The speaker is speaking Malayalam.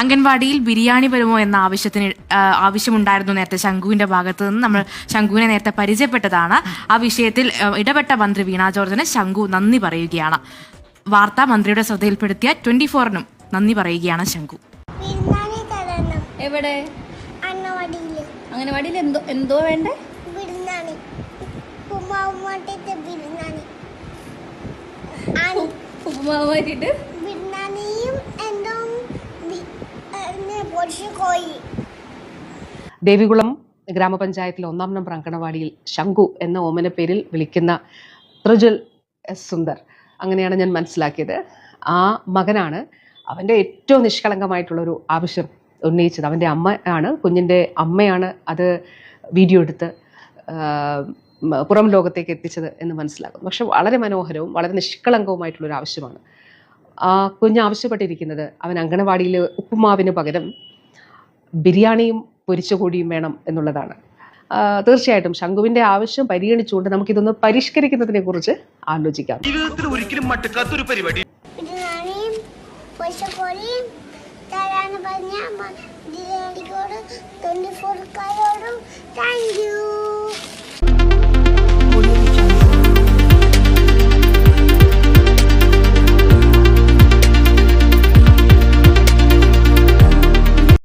അംഗൻവാടിയിൽ ബിരിയാണി വരുമോ എന്ന ആവശ്യത്തിന് ആവശ്യമുണ്ടായിരുന്നു നേരത്തെ ശംഖുവിന്റെ ഭാഗത്ത് നിന്ന്. നമ്മൾ ശംഖുവിനെ നേരത്തെ പരിചയപ്പെട്ടതാണ്. ആ വിഷയത്തിൽ ഇടപെട്ട മന്ത്രി വീണ ജോർജിന് ശംഖു നന്ദി പറയുകയാണ്. വാർത്താ മന്ത്രിയുടെ ശ്രദ്ധയിൽപ്പെടുത്തിയ ട്വന്റി ഫോറിനും നന്ദി പറയുകയാണ് ശംഖു. ബിരിയാണി തരണം. എവിടെ? അംഗനവാടിയിൽ എന്തോ എന്തോ വേണ്ടേ? ഉപ്പുമാവ് മാറ്റിയിട്ട്? ദേവികുളം ഗ്രാമപഞ്ചായത്തിലെ ഒന്നാം നമ്പർ അങ്കണവാടിയിൽ ശംഖു എന്ന ഓമന പേരിൽ വിളിക്കുന്ന ത്രിജുൽ എസ് സുന്ദർ. അങ്ങനെയാണ് ഞാൻ മനസ്സിലാക്കിയത്. ആ മകനാണ് അവന്റെ ഏറ്റവും നിഷ്കളങ്കമായിട്ടുള്ളൊരു ആവശ്യം ഉന്നയിച്ചത്. അവന്റെ അമ്മ ആണ് കുഞ്ഞിന്റെ അമ്മയാണ് അത് വീഡിയോ എടുത്ത് പുറം ലോകത്തേക്ക് എത്തിച്ചത് എന്ന് മനസ്സിലാക്കും പക്ഷെ വളരെ മനോഹരവും വളരെ നിഷ്കളങ്കവുമായിട്ടുള്ളൊരു ആവശ്യമാണ്. ആ കുഞ്ഞ് ആവശ്യപ്പെട്ടിരിക്കുന്നത് അവൻ അങ്കണവാടിയിൽ ഉപ്പുമാവിന് പകരം ബിരിയാണിയും പൊരിച്ച കോഴിയും വേണം എന്നുള്ളതാണ്. തീർച്ചയായിട്ടും ശംഖുവിന്റെ ആവശ്യം പരിഗണിച്ചുകൊണ്ട് നമുക്കിതൊന്ന് പരിഷ്കരിക്കുന്നതിനെ കുറിച്ച് ആലോചിക്കാം. ജീവിതത്തിൽ ഒരിക്കലും മട്ടക്കാത്തൊരു പരിപാടി. തരാന്ന് പറഞ്ഞ